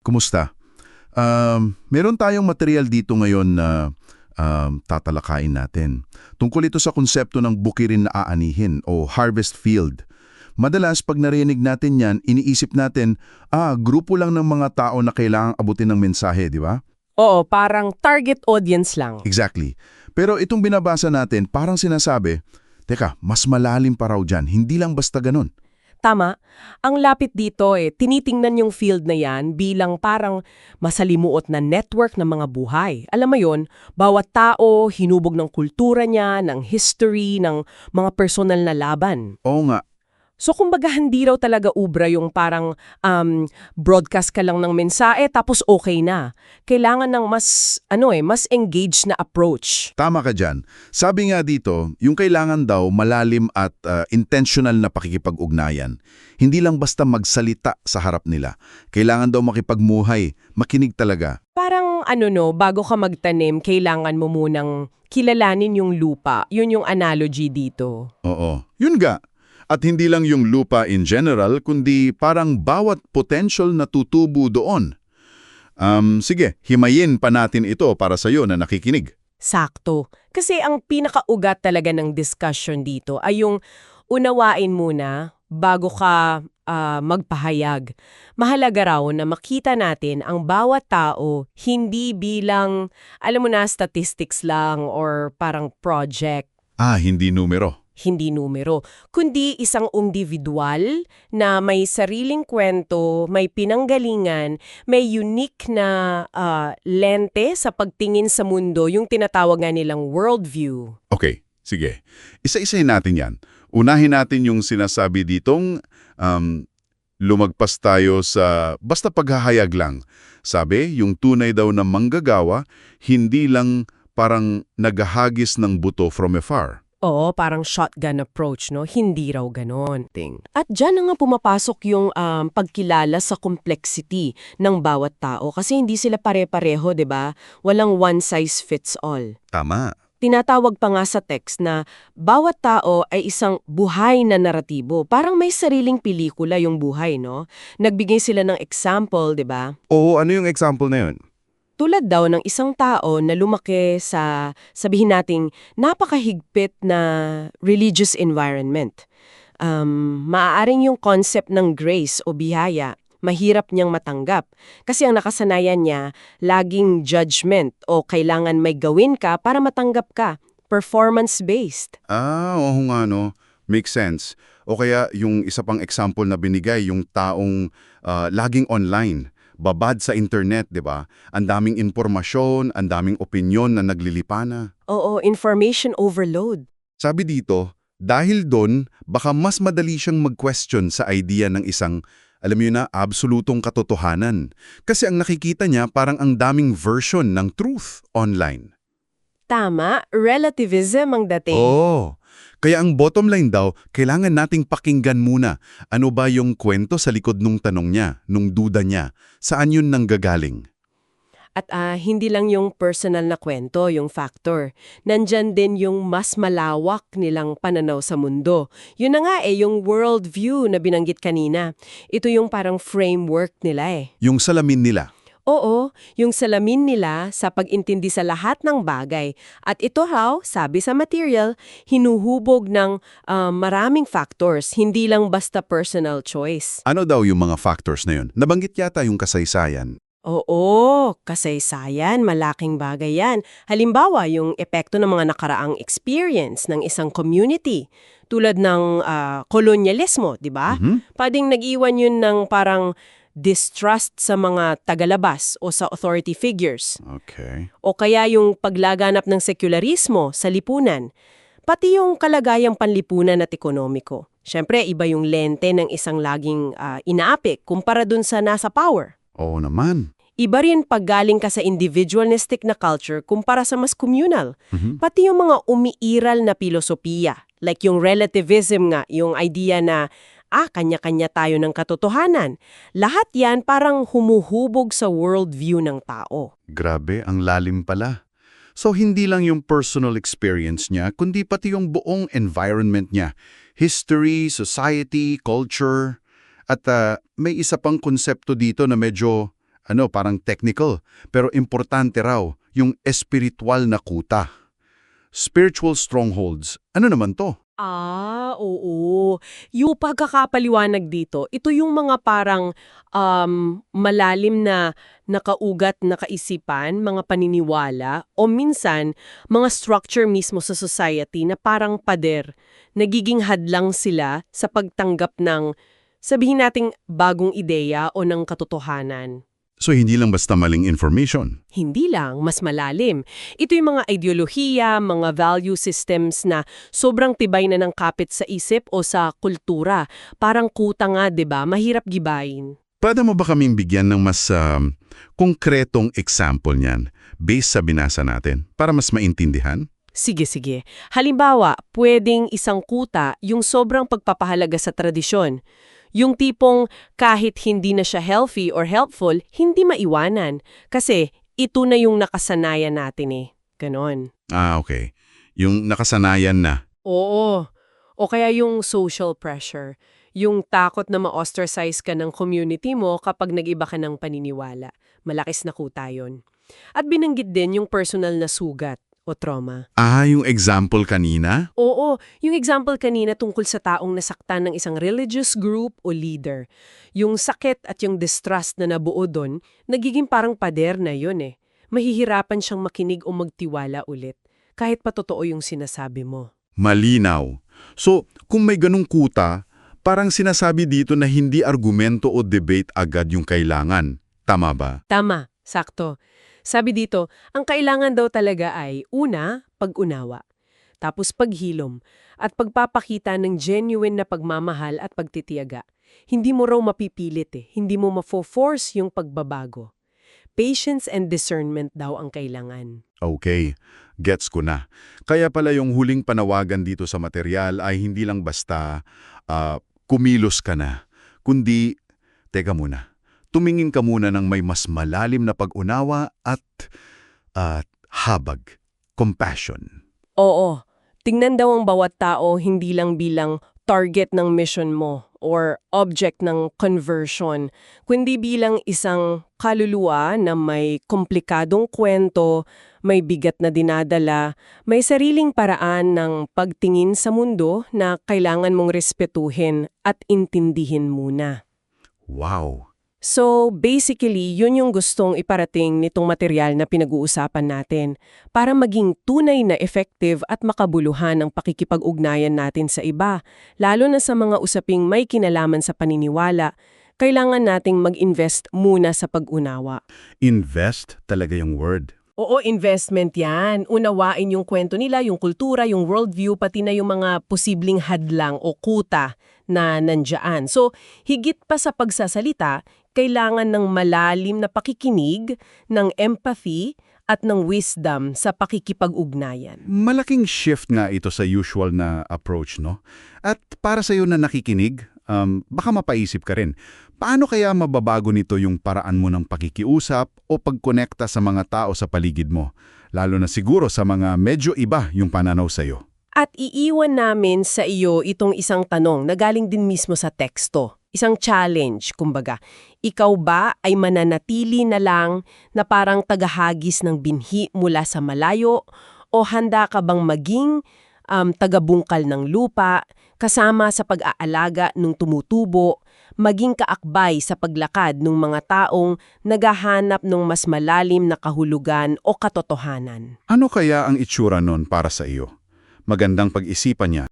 Kumusta? Um, meron tayong material dito ngayon na um, tatalakayin natin. Tungkol ito sa konsepto ng bukirin na aanihin o harvest field. Madalas pag narinig natin yan, iniisip natin, ah, grupo lang ng mga tao na kailangang abutin ng mensahe, di ba? Oo, parang target audience lang. Exactly. Pero itong binabasa natin, parang sinasabi, teka, mas malalim pa raw dyan, hindi lang basta ganun. Tama. Ang lapit dito eh, tinitingnan yung field na yan bilang parang masalimuot na network ng mga buhay. Alam mo yon, bawat tao hinubog ng kultura niya, ng history, ng mga personal na laban. Oo nga, So kumbaga hindi raw talaga ubra yung parang um, broadcast ka lang ng mensahe tapos okay na. Kailangan ng mas, ano eh, mas engaged na approach. Tama ka dyan. Sabi nga dito, yung kailangan daw malalim at uh, intentional na pakikipag-ugnayan. Hindi lang basta magsalita sa harap nila. Kailangan daw makipagmuhay, makinig talaga. Parang ano no, bago ka magtanim, kailangan mo munang kilalanin yung lupa. Yun yung analogy dito. Oo, yun ga. At hindi lang yung lupa in general, kundi parang bawat potential na tutubo doon. Um, sige, himayin pa natin ito para sa iyo na nakikinig. Sakto. Kasi ang pinakaugat talaga ng discussion dito ay yung unawain muna bago ka ah, magpahayag. Mahalaga raw na makita natin ang bawat tao hindi bilang, alam mo na, statistics lang or parang project. Ah, hindi numero. Hindi numero, kundi isang individual na may sariling kwento, may pinanggalingan, may unique na ah, lente sa pagtingin sa mundo, yung tinatawag nga nilang worldview. Okay, sige. Isa-isahin natin yan. Unahin natin yung sinasabi ditong um, lumagpas tayo sa basta paghahayag lang. Sabi, yung tunay daw na manggagawa, hindi lang parang naghahagis ng buto from afar. Oo, parang shotgun approach, no? Hindi raw ganon. At dyan na nga pumapasok yung um, pagkilala sa complexity ng bawat tao kasi hindi sila pare-pareho, 'di ba? Walang one size fits all. Tama. Tinatawag pa nga sa text na bawat tao ay isang buhay na naratibo. Parang may sariling pelikula yung buhay, no? Nagbigay sila ng example, 'di ba? Oo, ano yung example na yun? Tulad daw ng isang tao na lumaki sa, sabihin nating, napakahigpit na religious environment. Um, maaaring yung concept ng grace o biyaya, mahirap niyang matanggap. Kasi ang nakasanayan niya, laging judgment o kailangan may gawin ka para matanggap ka. Performance-based. Ah, oo nga no. Makes sense. O kaya yung isa pang example na binigay, yung taong ah, laging online, babad sa internet, di ba? Ang daming impormasyon, ang daming opinyon na naglilipana. Oo, information overload. Sabi dito, dahil doon, baka mas madali siyang mag-question sa idea ng isang, alam mo na, absolutong katotohanan. Kasi ang nakikita niya parang ang daming version ng truth online. Tama, relativism ang dating. Oo. Kaya ang bottom line daw, kailangan nating pakinggan muna. Ano ba yung kwento sa likod nung tanong niya, nung duda niya? Saan yun nanggagaling? At ah, hindi lang yung personal na kwento, yung factor. Nandyan din yung mas malawak nilang pananaw sa mundo. Yun na nga eh, yung world view na binanggit kanina. Ito yung parang framework nila eh. Yung salamin nila. Oo, yung salamin nila sa pag-intindi sa lahat ng bagay. At ito raw, sabi sa material, hinuhubog ng ah, maraming factors, hindi lang basta personal choice. Ano daw yung mga factors na yun? Nabanggit yata yung kasaysayan. Oo, kasaysayan, malaking bagay yan. Halimbawa, yung epekto ng mga nakaraang experience ng isang community, tulad ng ah, kolonyalismo, di ba? Mhm. Pwedeng nag-iwan yun ng parang distrust sa mga tagalabas o sa authority figures. Okay. O kaya yung paglaganap ng sekularismo sa lipunan. Pati yung kalagayang panlipunan at ekonomiko. Siyempre, iba yung lente ng isang laging ah, inaapik kumpara dun sa nasa power. Oo naman. Iba rin pag galing ka sa individualistic na culture kumpara sa mas communal. Mhm. Pati yung mga umiiral na filosofiya, like yung relativism nga, yung idea na, ah, kanya-kanya tayo ng katotohanan. Lahat yan parang humuhubog sa worldview ng tao. Grabe, ang lalim pala. So hindi lang yung personal experience niya, kundi pati yung buong environment niya. History, society, culture. At ah, may isa pang konsepto dito na medyo ano, parang technical, pero importante raw, yung espiritual na kuta. Spiritual strongholds. Ano naman to? Ah, oo. Yung pagkakapaliwanag dito, ito yung mga parang um, malalim na nakaugat na kaisipan, mga paniniwala, o minsan, mga structure mismo sa society na parang pader. Nagiging hadlang sila sa pagtanggap ng, sabihin nating, bagong ideya o ng katotohanan. So hindi lang basta maling information. Hindi lang, mas malalim. Ito yung mga ideolohiya, mga value systems na sobrang tibay na ng kapit sa isip o sa kultura. Parang kuta nga, ba? Mahirap gibayin. Pwede mo ba kaming bigyan ng mas um, konkretong example niyan based sa binasa natin para mas maintindihan? Sige, sige. Halimbawa, pwedeng isang kuta yung sobrang pagpapahalaga sa tradisyon. Yung tipong kahit hindi na siya healthy or helpful, hindi maiwanan. Kasi ito na yung nakasanayan natin eh. Ganon. Ah, okay. Yung nakasanayan na. Oo. O kaya yung social pressure. Yung takot na ma-ostracize ka ng community mo kapag nag-iba ka ng paniniwala. Malakis na kuta yun. At binanggit din yung personal na sugat o trauma. Ah, yung example kanina? Oo, yung example kanina tungkol sa taong nasaktan ng isang religious group o leader. Yung sakit at yung distrust na nabuo doon, nagiging parang pader na yun eh. Mahihirapan siyang makinig o magtiwala ulit, kahit pa totoo yung sinasabi mo. Malinaw. So, kung may ganung kuta, parang sinasabi dito na hindi argumento o debate agad yung kailangan. Tama ba? Tama, sakto. Sabi dito, ang kailangan daw talaga ay, una, pag-unawa. Tapos paghilom, at pagpapakita ng genuine na pagmamahal at pagtitiyaga. Hindi mo raw mapipilit eh, hindi mo mafo-force yung pagbabago. Patience and discernment daw ang kailangan. Okay, gets ko na. Kaya pala yung huling panawagan dito sa material ay hindi lang basta ah, kumilos ka na, kundi, teka muna, tumingin ka muna ng may mas malalim na pag-unawa at at habag, compassion. Oo, tingnan daw ang bawat tao hindi lang bilang target ng mission mo or object ng conversion, kundi bilang isang kaluluwa na may komplikadong kwento, may bigat na dinadala, may sariling paraan ng pagtingin sa mundo na kailangan mong respetuhin at intindihin muna. Wow! So, basically, yun yung gustong iparating nitong material na pinag-uusapan natin para maging tunay na effective at makabuluhan ang pakikipag-ugnayan natin sa iba, lalo na sa mga usaping may kinalaman sa paniniwala, kailangan nating mag-invest muna sa pag-unawa. Invest talaga yung word. Oo, investment yan. Unawain yung kwento nila, yung kultura, yung worldview, pati na yung mga posibleng hadlang o kuta na nandyan. So, higit pa sa pagsasalita, kailangan ng malalim na pakikinig, ng empathy, at ng wisdom sa pakikipag-ugnayan. Malaking shift nga ito sa usual na approach, no? At para sa iyo na nakikinig, um, baka mapaisip ka rin, paano kaya mababago nito yung paraan mo ng pakikiusap o pagkonekta sa mga tao sa paligid mo? Lalo na siguro sa mga medyo iba yung pananaw sa iyo. At iiwan namin sa iyo itong isang tanong na galing din mismo sa teksto. Isang challenge, kumbaga. Ikaw ba ay mananatili na lang na parang tagahagis ng binhi mula sa malayo o handa ka bang maging um, tagabungkal ng lupa, kasama sa pag-aalaga ng tumutubo, maging kaakbay sa paglakad ng mga taong naghahanap ng mas malalim na kahulugan o katotohanan? Ano kaya ang itsura nun para sa iyo? Magandang pag-isipan niya.